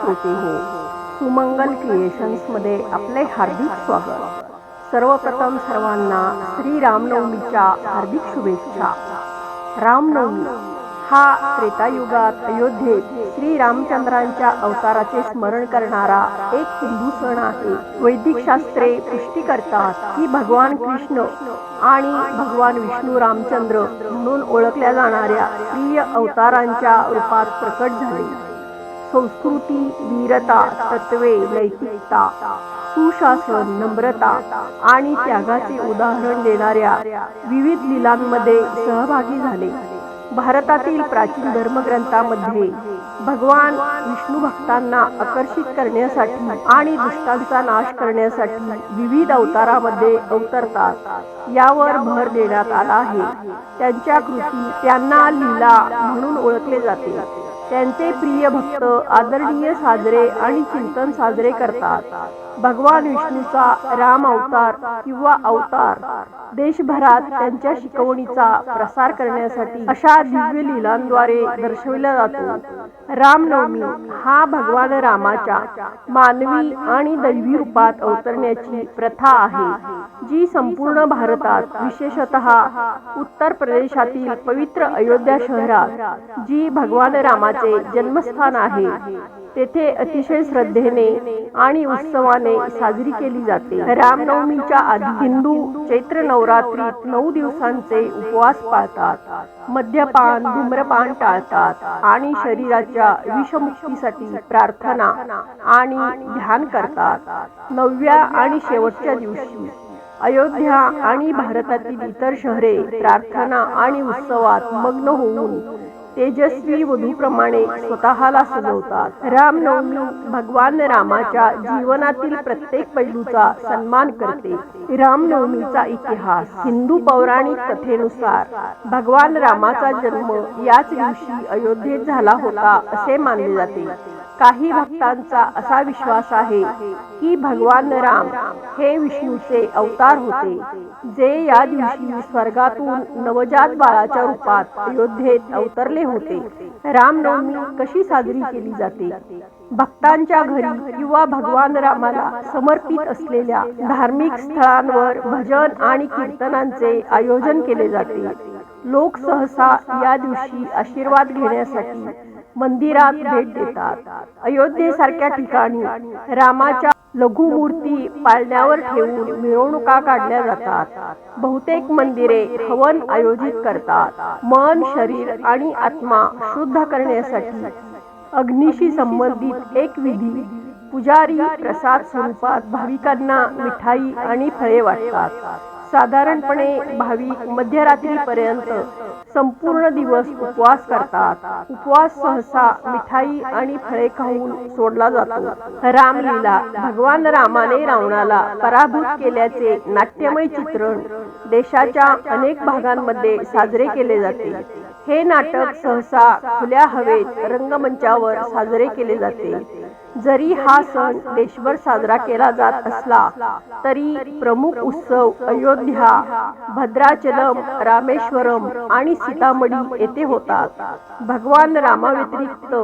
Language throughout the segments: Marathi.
श्रोते हो सुमंगल क्रिएशन्समध्ये आपले हार्दिक स्वागत. सर्वप्रथम सर्वांना श्री रामनवमीच्या हार्दिक शुभेच्छा. रामनवमी हा त्रेतायुगात अयोध्येत श्री रामचंद्रांच्या अवताराचे स्मरण करणारा एक हिंदू सण आहे. वैदिक शास्त्रे पुष्टी करतात की भगवान कृष्ण आणि भगवान विष्णू रामचंद्र म्हणून ओळखल्या जाणाऱ्या प्रिय अवतारांच्या रूपात प्रकट झाले. संस्कृती वीरता तत्वे नैतिकता सुशासन नम्रता आणि त्यागाचे उदाहरण देणाऱ्या विविध लिलांमध्ये सहभागी झाले. भारतातील प्राचीन धर्मग्रंथामध्ये भगवान विष्णू भक्तांना आकर्षित करण्यासाठी आणि दुष्टांचा नाश करण्यासाठी विविध अवतारामध्ये अवतरतात. यावर भर देण्यात आला आहे. त्यांच्या कृती त्यांना लीला म्हणून ओळखले जाते. त्यांचे प्रिय भक्त आदरणीय साजरे आणि चिंतन साजरे करतात. भगवान विष्णूचा राम अवतार किंवा अवतार. देशभरात त्यांच्या शिकवणीचा प्रसार करण्यासाठी अशा दिव्य लिलांद्वारे दर्शविला जातो. रामनवमी हा भगवान रामाच्या मानवी आणि दैवी रूपात अवतरण्याची प्रथा आहे जी संपूर्ण भारतात विशेषतः उत्तर प्रदेशातील पवित्र अयोध्या शहरात जी भगवान रामाचे जन्मस्थान आहे. तेथे अतिशय श्रद्धेने आणि उत्सवाने साजरी केली जाते. रामनवमीच्या आधी हिंदू चैत्र नवरात्रीत नऊ दिवसांचे उपवास पाळतात. मद्यपान धूम्रपान टाळतात आणि शरीराच्या विषमुक्तीसाठी प्रार्थना आणि ध्यान करतात. नवव्या आणि शेवटच्या दिवशी अयोध्या आणि भारतातील इतर शहरे प्रार्थना आणि उत्सवात मग्न होऊन तेजस्वी वधूप्रमाणे स्वतःला सजवतात. रामनवमी भगवान रामाच्या जीवनातील प्रत्येक पैलूचा सन्मान करते. रामनवमीचा इतिहास हिंदू पौराणिक कथेनुसार भगवान रामाचा जन्म याच दिवशी अयोध्येत झाला होता असे मानले जाते. काही भक्तांचा असा विश्वास आहे की भगवान राम हे विष्णूचे अवतार होते जे या दिवशी स्वर्गातून नवजात बाळाच्या रूपात अयोध्येत अवतरले होते. रामनवमी कशी साजरी केली जाते? भक्तांच्या घरी किंवा भगवान रामाला समर्पित असलेल्या धार्मिक स्थळांवर भजन आणि कीर्तनांचे आयोजन केले जाते. लोक सहसा या दिवशी आशीर्वाद घेण्यासाठी मंदिरात भेट देतात. अयोध्येसारख्या ठिकाणी रामाच्या लघुमूर्ती पाळण्यावर ठेवून मिरवणुका काढल्या जातात. बहुतेक मंदिरे हवन आयोजित करतात. मन शरीर आणि आत्मा शुद्ध करण्यासाठी अग्नीशी संबंधित एक विधी पुजारी प्रसाद स्वरूपात भाविकांना मिठाई आणि फळे वाटतात. साधारणपणे भाविक मध्यरात्रीपर्यंत संपूर्ण दिवस उपवास करतात. उपवास सहसा मिठाई आणि फळे खाऊन सोडला जातो. रामलीला भगवान रामाने रावणाला पराभूत केल्याचे नाट्यमय चित्रण देशाच्या अनेक भागांमध्ये साजरे केले जाते. हे नाटक सहसा खुल्या हवेत रंगमंचावर साजरे केले जाते. जरी हा सण देशभर साजरा केला जात असला तरी प्रमुख उत्सव अयोध्या भद्राचलम रामेश्वरम आणि सीतामढी येथे होतात. भगवान रामाव्यतिरिक्त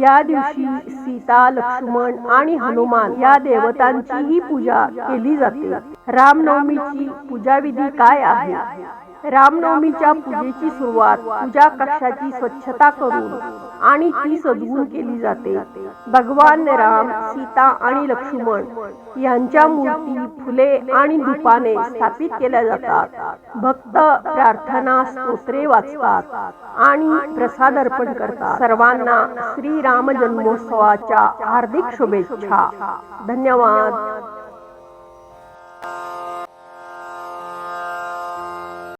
या दिवशी सीता लक्ष्मण आणि हनुमान या देवतांचीही पूजा केली जाते. रामनवमीची पूजाविधी काय आहे? रामनवमीच्या पूजेची सुरुवात पूजा कक्षाची स्वच्छता करून आणि ती सजवून केली जाते. भगवान राम सीता आणि लक्ष्मण यांच्या मूर्ती फुले आणि धुपाने स्थापित केल्या जातात. भक्त प्रार्थना स्तोत्रे वाचतात आणि प्रसाद अर्पण करतात. सर्वांना श्रीराम जन्मोत्सवाच्या हार्दिक शुभेच्छा. धन्यवाद.